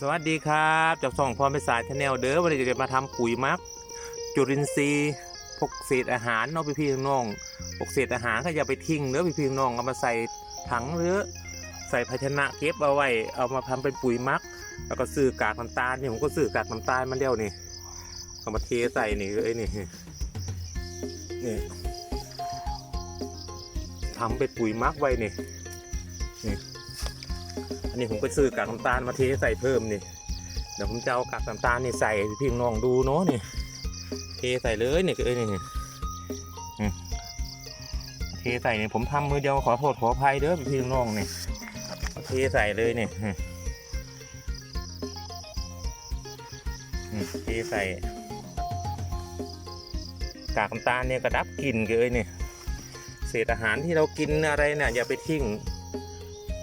สวัสดีครับจากช่องพรพิสารชาแนลเด้อวันนี้จะมาทำปุ๋ยมัก จุลินทรีย์พวกเศษอาหารเนาะพี่พี่น้องพวกเศษอาหารก็อย่าไปทิ้งเด้อพี่พี่น้องเอามาใส่ถังหรือใส่ภาชนะเก็บเอาไว้เอามาทำเป็นปุ๋ยมัก แล้วก็ซื้อกากน้ำตาลนี่ผมก็ซื้อกากน้ำตาลมาเดียวนี่เอามาเทใส่นี่เอ้ยนี่นี่ทำเป็นปุ๋ยมักไว้นี่นี่ อันนี้ผมไปซื้อกากน้ำตาลมาเทใส่เพิ่มนี่ เดี๋ยวผมจะเอากากน้ำตาลนี่ใส่พี่น้องดูเนาะนี่ เทใส่เลยนี่เอ้ยนี่เทใส่นี่ผมทำมือเดียวขอโทษขออภัยเด้อพี่น้องนี่เอาเทใส่เลยนี่เทใส่กากน้ำตาลเนี่ยกระดับกลิ่นเลยนี่เศษอาหารที่เรากินอะไรเนี่ยอย่าไปทิ้ง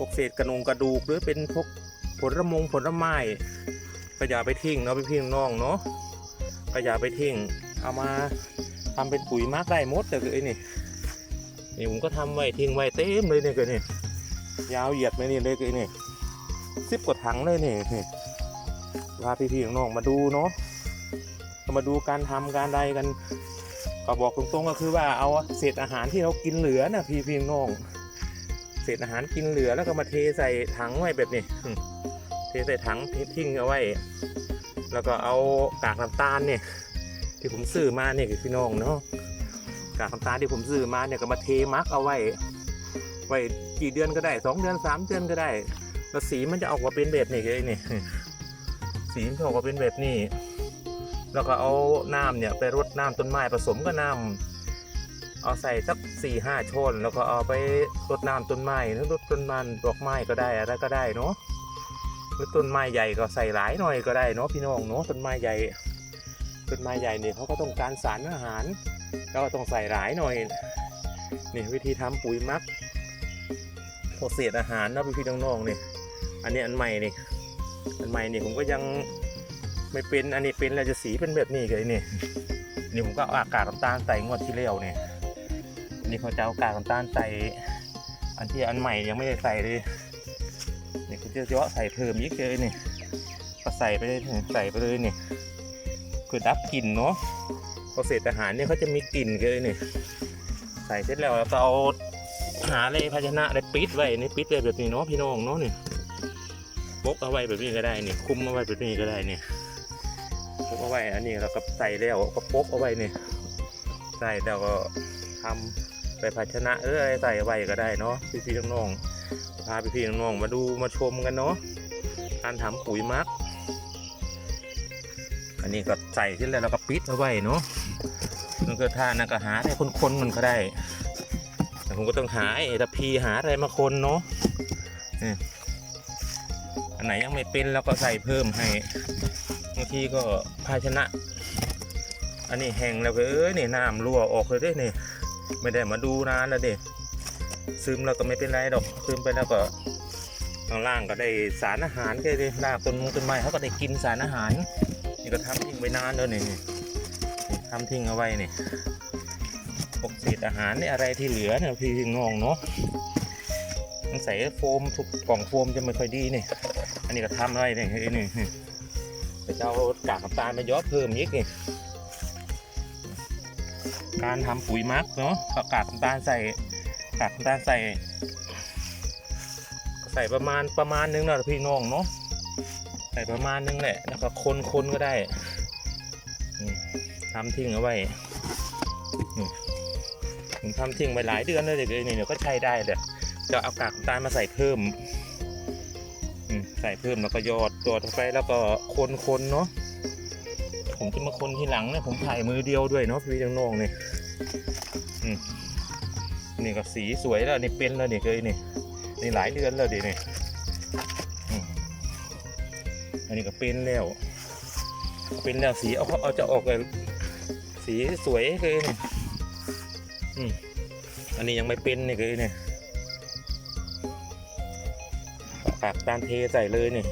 วกเศษกระนงกระดูกหรือเป็นพวกผลมงผลไม้ก็อย่าไปทิ้งเนาะพี่พี่น้องเนาะก็อย่าไปทิ้งเอามาทำเป็นปุ๋ยมากได้มดเลยนี่นี่ผมก็ทำไว้ทิ้งไว้เต็มเลยเนี่ยเกินี่ยาวเหยียดไปนี่เลยเกินี่สิบกว่าถังเลยนี่นี่พาพี่พี่น้องมาดูเนาะมาดูการทำการใดกันก็บอกตรงๆก็คือว่าเอาเศษอาหารที่เรากินเหลือนะพี่พี่น้อง เศษอาหารกินเหลือแล้วก็มาเทใส่ถังไว้แบบนี้ เทใส่ถังทิ้งเอาไว้ แล้วก็เอากากน้ำตาลเนี่ยที่ผมซื้อมาเนี่ยคือพี่น้องเนาะกากน้ำตาลที่ผมซื้อมาเนี่ยก็มาเทมักเอาไว้ ไว้กี่เดือนก็ได้สองเดือนสามเดือนก็ได้ แล้วสีมันจะออกมาเป็นแบบนี้เลยนี่สีมันจะออกมาเป็นแบบนี้ แล้วก็เอาน้ำเนี่ยไปรดน้ำต้นไม้ผสมกับน้ำ เอาใส่สักสี่ห้าชนแล้วก็เอาไปรดน้ำต้นไม้หรือรดต้นมันดอกไม้ก็ได้อะไรก็ได้เนาะหรือต้นไม้ใหญ่ก็ใส่หลายหน่อยก็ได้เนาะพี่น้องเนาะต้นไม้ใหญ่ต้นไม้ใหญ่เนี่ยเขาก็ต้องการสารอาหารแล้วก็ต้องใส่หลายหน่อยนี่วิธีทำปุ๋ยมักพวกเศษอาหารนะพี่พี่น้องๆนี่อันนี้อันใหม่นี่อันใหม่นี่ผมก็ยังไม่เป็นอันนี้เป็นแล้วจะสีเป็นแบบนี้เลยนี่นี่ผมก็เอาอากาศน้ำตาลใส่งวดที่แล้วเนี่ย นี่เขาจะเอากากน้ำตาลใส่ อันที่อันใหม่ยังไม่ได้ใส่เลยนี่เขาจะเยอะใส่เพิ่มอีกเลยนี่ก็ใส่ไปเลยใส่ไปเลยนี่คือดับกลิ่นเนาะพอเศษอาหารเนี่ยเขาจะมีกลิ่นเลยนี่ใส่เสร็จแล้วเราก็เอาหาอะไรภาชนะอะไรปิดไว้ในี่ปิดเลยแบบนี้เนาะพี่น้องเนาะนี่บกเอาไว้แบบนี้ก็ได้นี่คุมเอาไว้แบบนี้ก็ได้นี่พกเอาไว้อันนี้เราก็ใส่แล้วก็ปกเอาไว้นี่ใส่แล้วก็ทำ ไปภาชนะเอออะไรใส่ไว้ก็ได้เนาะพี่พี่ๆน้องๆพาพี่พี่ๆน้องๆมาดูมาชมกันเนาะการทำปุ๋ยมัก อันนี้ก็ใส่ขึ้นแล้วเราก็ปิดเอาไว้เนาะมันก็ท่านะก็หาได้คนๆมันก็ได้แต่ผมก็ต้องหาไอ้ตะพีหาอะไรมาคนเนาะอันไหนยังไม่เป็นเราก็ใส่เพิ่มให้บางทีก็ภาชนะ อันนี้แห้งแล้วเอ้ยนี่น้ำรั่วออกเลยเด้นี่ ไม่ได้มาดูนานแล้วเด็ซึมแล้วก็ไม่เป็นไรดอกซึมไปแล้วก็ข้างล่างก็ได้สารอาหารแค่ได้รากต้นมงต้นไม้เขาก็ได้กินสารอาหารนี่ก็ทำทิ้งไว้นานแล้วนี่ทำทิ้งเอาไว้นี่พวกเศษอาหารนี่อะไรที่เหลือเนี่ยพี่งองเนาะต้องใส่โฟมทุกกล่องโฟมจะไม่ค่อยดีนี่อันนี้ก็ทำไว้นี่นี่นี่นี่เดี๋ยวจะเอากากน้ำตาลมาย้อเพิ่มอีกนี่ การทำปุ๋ยมักเนาะก็กากน้ำตาใส่กากน้ำตาใส่ ใส่ประมาณประมาณนึงนะพี่น้องเนาะใส่ประมาณนึงแหละแล้วก็คนคนก็ได้อืมทำทิ้งเอาไว้ผมทำทิ้งไปหลายเดือนเลยเด็กนี่เดี๋ยวก็ใช้ได้เดี๋ยวจะเอากากน้ำตาลมาใส่เพิ่มใส่เพิ่มแล้วก็ยอดตัวเข้าไปแล้วก็คนคนเนาะ ผมจะมาคนทีหลังเนี่ยผมถ่ายมือเดียวด้วยเนาะพี่น้องๆเนี่ยอืมนี่ก็สีสวยแล้วนี่เป็นแล้วนี่เคยนี่นี่หลายเดือนแล้วดินี่อืมอันนี้ก็เป็นแล้ว เป็นแล้วสีเอาเอาจะออกเลยสีสวยเลยนี่อืมอันนี้ยังไม่เป็นนี่เลยนี่ปากตานเทใส่เลยนี่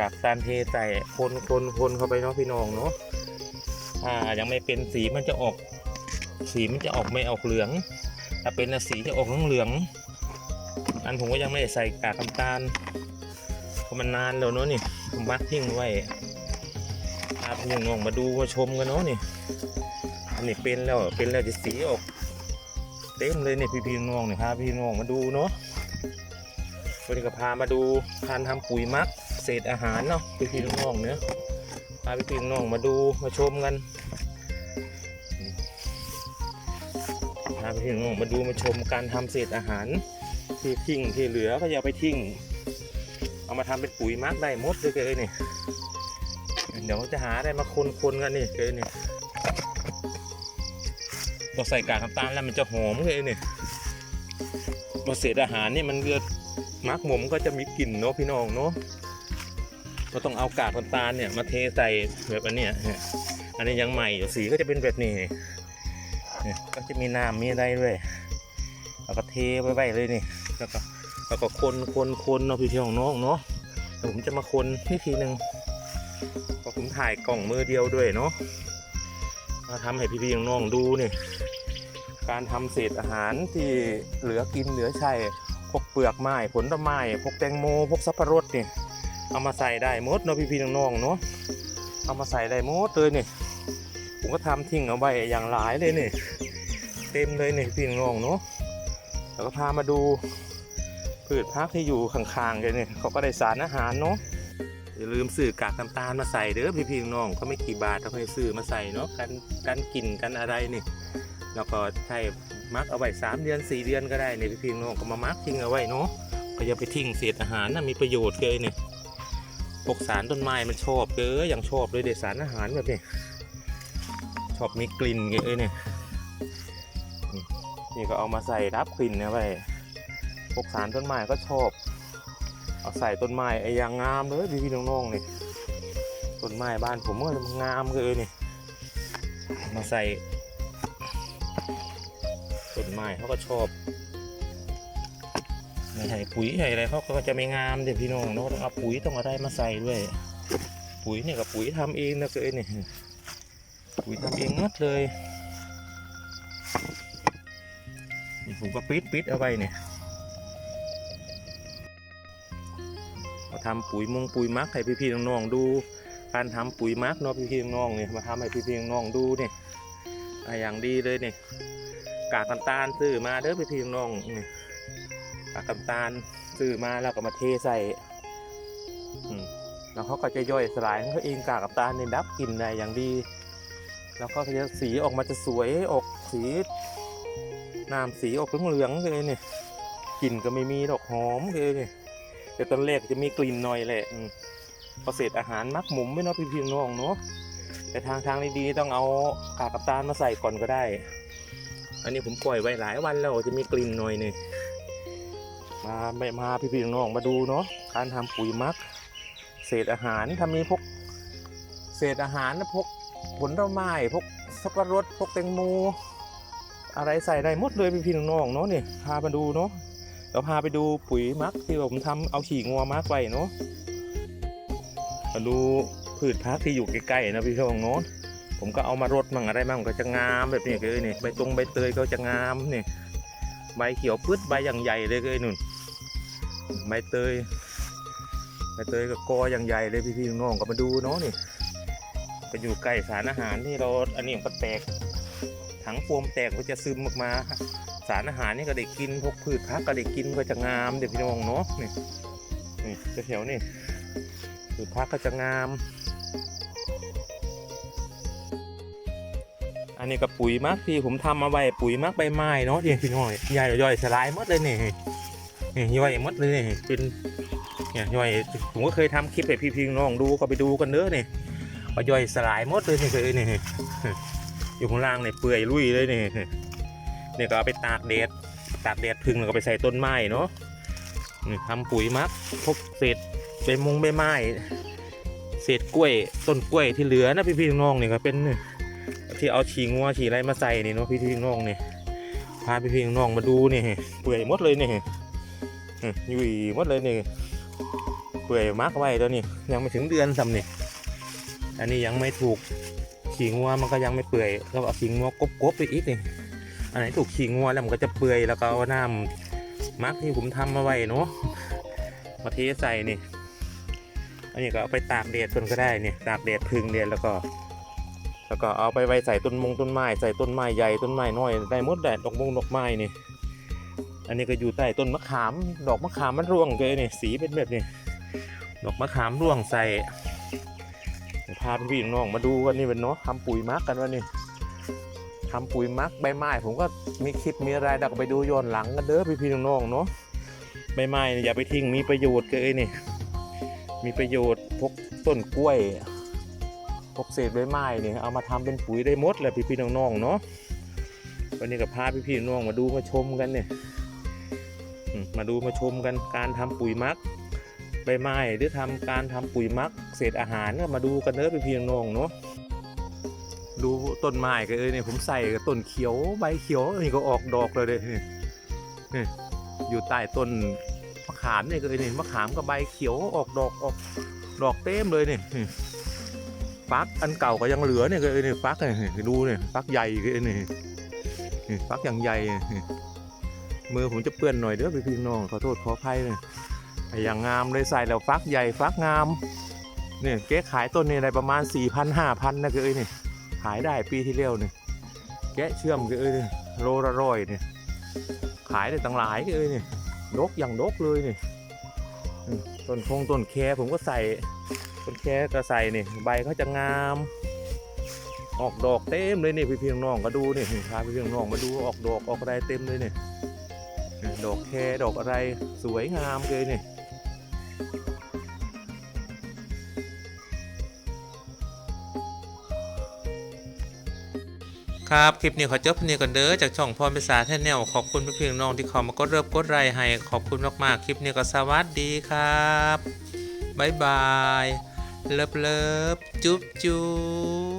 กากตานเทใส่คนคนคนเข้าไปเนาะพี่น้องเนาะถ้ายังไม่เป็นสีมันจะออก สีมันจะออกไม่ออกเหลืองถ้าเป็นสีจะออกเหลืองอันผมก็ยังไม่ได้ใส่กากน้ำตาลเพราะมันนานแล้วเนาะนี่ผมมักทิ้งไว้พาพี่น้องมาดูมาชมกันเนาะนี่อันนี้เป็นแล้วเป็นแล้วจะสีออกเต็มเลยเนี่ยพี่พี่น้องเนี่ยพาพี่น้องมาดูเนาะวันนี้ก็พามาดูการทำปุ๋ยมัก เศษอาหารเนาะพี่พี่น้องเนี่ยพาพี่พี่น้องมาดูมาชมกันพาไปถึงมาดูมาชมการทำเศษอาหารที่ทิ้งที่เหลือก็อย่าไปทิ้ง เอามาทำเป็นปุ๋ยมักได้มดเลยเกยนี่เดี๋ยวจะหาอะไรมาคนๆกันนี่เกยนี่พอใส่กากน้ำตาลแล้วมันจะหอมเกยนี่พอเศษอาหารนี่มันเกิดมักหมมก็จะมีกลิ่นเนาะพี่น้องเนาะ ก็ต้องเอากากน้ำตาลเนี่ยมาเทใส่แบบอันเนี้ยอันนี้ยังใหม่อยู่สีก็จะเป็นแบบนี้เนี่ยก็จะมีน้ำมีอะไรด้วยแล้วก็เทไว้ไว้เลยนี่แล้วก็แล้วก็คนคนคนเนาะพี่ที่ของน้องเนาะเดี๋ยวผมจะมาคนนี่ทีหนึ่งเพราะผมถ่ายกล่องมือเดียวด้วยเนาะมาทำให้พี่พี่ของน้องดูนี่การทำเศษอาหารที่เหลือกินเหลือใช้พวกเปลือกไม้ผลไม้พวกแตงโมพวกสับปะรดนี่ เอามาใส่ได้หมดเนาะพี่พี่น้องๆเนาะเอามาใส่ได้หมดเลยนี่ผมก็ทำทิ้งเอาไว้อย่างหลายเลยนี่เต็มเลยนี่พี่น้องๆเนาะแล้วก็พามาดูพืชพักที่อยู่ข้างๆกันนี่ยเขาก็ได้สารอาหารเนาะอย่าลืมซื้อกากน้ำตาลมาใส่เด้อพี่ๆน้องๆก็ไม่กี่บาทเราให้ซื้อมาใส่เนาะกันกันกินกันอะไรนี่แล้วก็ใช้มักเอาไว้สามเดือนสี่เดือนก็ได้เนี่ยพี่ๆน้องๆก็มามักทิ้งเอาไว้เนาะก็อย่าไปทิ้งเศษอาหารนะมีประโยชน์เลยเนี่ย พวกสารต้นไม้มันชอบเด้ออย่างชอบเลยเด็ดสารอาหารแบบนี้ชอบมีกลิ่นเงี้ยเนี่ยนี่ก็เอามาใส่รับกลิ่นนะไปพวกสารต้นไม้ก็ชอบ เอาใส่ต้นไม้ไอ้ยางงามเลยพี่พี่น้องๆนี่ต้นไม้บ้านผมก็งามเลยนี่เอามาใส่ต้นไม้เขาก็ชอบ ไม่ใช่ปุ๋ยใช่อะไรเขาก็จะไม่งามเดี๋ยวพี่น้องเนาะต้องเอาปุ๋ยต้องอะไรมาใส่ด้วย ปุ๋ยเนี่ยกับปุ๋ยทำเองนะเกยเนี่ยปุ๋ยทำเองหมดเลยนี่ผมก็ปิดปิดเอาไว้เนี่ยมาทำปุ๋ยมงปุ๋ยมักให้พี่ๆน้องๆดูการทำปุ๋ยมักเนาะพี่ๆน้องๆเนี่ยมาทำให้พี่ๆน้องๆดูเนี่ยอย่างดีเลยเนี่ยกากน้ำตาลซื้อมาเด้อพี่ๆน้องๆนี่ย กากน้ำตาลซื้อมาแล้วก็มาเทใส่แล้วเขาก็จะย่อยสลายเขาเองกากน้ำตาลเนี่ยดับกลิ่นได้อย่างดี แล้วก็จะสีออกมาจะสวยออกสีน้ำสีออกเหลืองๆเลยเนี่ยกลิ่นก็ไม่มีดอกหอมเลยเนี่ยแต่ตอนแรกจะมีกลิ่นหน่อยแหละพอเศษอาหารมักหมุมไม่เนาะพี่พี่น้องเนาะแต่ทางทางดีๆต้องเอากากกับตาลมาใส่ก่อนก็ได้ อันนี้ผมปล่อยไว้หลายวันแล้วจะมีกลิ่นหน่อยเนี่ยาไม่มาพี่พี่น้องมาดูเนาะการทำปุ๋ยมัก เศษอาหารถ้ามีพวกเศษอาหารนะพวกผลไม้พวกสับปะรดพวกแตงโมอะไรใส่ได้หมดเลยพี่พี่น้องๆเนาะนี่พามาดูเนาะเราพาไปดูปุ๋ยมักที่ผมทำเอาขี่งัวมักไว้เนาะมาดูพืชพักที่อยู่ใกล้ๆนะพี่น้องเนาะผมก็เอามารดมั่งอะไรมั่งก็จะงามแบบนี้เลยนี่ใบตรงใบเตยก็จะงามนี่ใบเขียวพืชใบอย่างใหญ่เลยเลยนุ่น ใบเตยใบเตยก็กออย่างใหญ่เลยพี่พี่น้องๆก็มาดูเนาะนี่ก็อยู่ใกล้สารอาหารที่เราอันนี้ก็แตกถังโฟมแตกก็จะซึมออกมา สารอาหารนี่ก็ได้กินพวกพืชพักก็ได้กินก็จะงามเดี๋ยวพี่น้องเนาะนี่นี่แถวๆนี่พืชพักก็จะงาม อันนี้ก็ปุ๋ยมักที่ผมทำมาไว้ปุ๋ยมักใบไม้เนาะที่พี่น้อยใหญ่ย่อยสลายหมดเลยนี่ นี่ย่อยหมดเลยนี่เป็นเนี่ยย่อยผมก็เคยทำคลิปให้พี่ๆน้องดูก็ไปดูกันเด้อนี่ก็ย่อยสลายหมดเลยนี่คือนี่อยู่ข้างล่างเนี่ยเปื่อยลุยเลยนี่เนี่ยก็เอาไปตากแดดตากแดดพึ่งแล้วก็ไปใส่ต้นไม้เนาะนี่ทำปุ๋ยมักพกเศษใบมงใบไม้เศษกล้วยต้นกล้วยที่เหลือนะพี่พี่ๆน้องๆนี่ก็เป็นที่เอาฉีงัวฉีอะไรมาใส่นี่เนาะพี่พี่ๆน้องๆนี่พาพี่พี่ๆน้องมาดูนี่เปื่อยหมดเลยนี่ยุ่ ยหมดเลยนี่เปื่อยมักไว้ตัวนี้ ยังไม่ถึงเดือนซ้ำนี่อันนี้ยังไม่ถูกขี่งัวมันก็ยังไม่เปื่อยเราเอาขี่งัวกบๆไปอีกนี่อันไหนถูกขี่งัวแล้วมันก็จะเปื่อยแล้วก็เอาน้ำมักที่ผมทำมาไว้เนาะมาเทใส่นี่ อันนี้ก็เอาไปตากแดดต้นก็ได้นี่ตากแดดพึ่งแดดแล้วก็ แล้วก็เอาไปไว้ใส่ต้นมงต้นไม้ใส่ต้นไม้ใหญ่ต้นไม้น้อยได้หมดแดดดอกมงดอกไม้นี่ อันนี้ก็อยู่ใต้ต้นมะขาม ดอกมะขามมันร่วงเลยนี่สีเป็นแบบนี้ ดอกมะขามร่วงใส่พาพี่ๆน้องๆมาดูกันนี่เป็นเนาะทำปุ๋ยมักกันวะนี่ทำปุ๋ยมักใบไม้ผมก็มีคลิปมีอะไรดักไปดูย้อนหลังกันเด้อพี่ๆน้องๆเนาะใบไม้นี่อย่าไปทิ้งมีประโยชน์เลยนี่ มีประโยชน์พกต้นกล้วยพกเศษใบไม้เนี่ยเอามาทำเป็นปุ๋ยได้หมดเลยพี่ๆน้องๆเนาะวันนี้ก็พาพี่ๆน้องๆมาดูมาชมกันเนี่ย มาดูมาชมกันการทำปุ๋ยมักใบไม้หรือทำการทำปุ๋ยมักเศษอาหารก็มาดูกันเนื้อะพี่น้องเนาะดูต้นไม้ก็เอ้ยเนี่ยผมใส่กับต้นเขียวใบเขียวนี่ก็ออกดอกเลยเลยนี่อยู่ใต้ต้นมะขามเนี่ยก็เอ้ยนี่ยมะขามกับใบเขียวออกดอกออกดอกเต็มเลยนี่นี่ฟักอันเก่าก็ยังเหลือเนี่ยก็เอ้ยนี่ยฟักเนี่ยดูเนี่ยฟักใหญ่ก็เอ้ยนี่นี่ฟักอย่างใหญ่นี่ มือผมจะเปื้อนหน่อยเด้อพี่ๆน้องขอโทษขออภัยเลยอย่างงามเลยใส่แล้วฟักใหญ่ฟักงามเนี่ยเก๊ขายต้นนี้ได้ประมาณ4 0 0 0 5,000นะคือเอ้ยนี่ขายได้ปีที่แล้วนี่แกะเชื่อมเอ้ยนี่โลละร้อยนี่ขายได้ตั้งหลายเอ้ยนี่ดกอย่างดกเลยนี่ต้นคงต้นแคผมก็ใส่ต้นแคก็ใส่นี่ใบเขาจะงาม ออกดอกเต็มเลยนี่พี่เพียงน้องก็ดูนี่พาพี่เพียงน้องมาดูออกดอกออกอะไรเต็มเลยนี่ ดอกแคดอกอะไรสวยงามเลยนี่ครับ คลิปนี้ขอจบนี้ก่อนเด้อจากช่องพรภาษาแทนแนวขอบคุณเพียงน้องที่เข้ามากดเริ่มกดไลค์ให้ขอบคุณมากๆ คลิปนี้ก็สวัสดีครับ บ๊ายบาย เลิฟเลิฟจุ๊บจุ๊บ